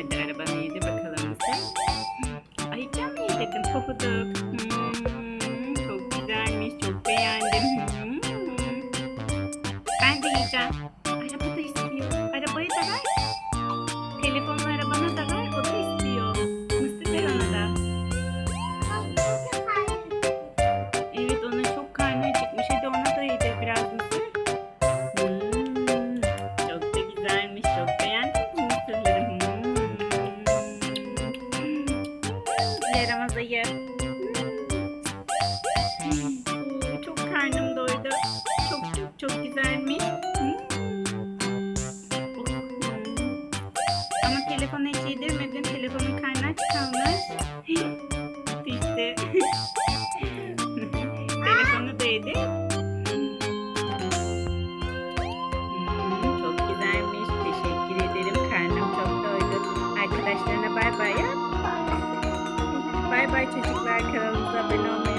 yemedi arabanı yedi bakalım bize. Ay can mı yedim pofuduk. Hmm, çok güzelmiş çok beğendim. Hmm. Ben de yiyeceğim. Araba da istiyor. Arabayı da ver. Telefonla arabana da ver. O da istiyor. Mısır ver ona da. Evet onun çok karnı acıkmış. Hadi ona da yedir biraz Yaramaz ayı. Hmm, çok karnım doydu. Çok çok çok güzelmiş. Hmm. Oh, hmm. Ama telefonu hiç yedirmedim. Telefonun karnı aç kalmış. menos.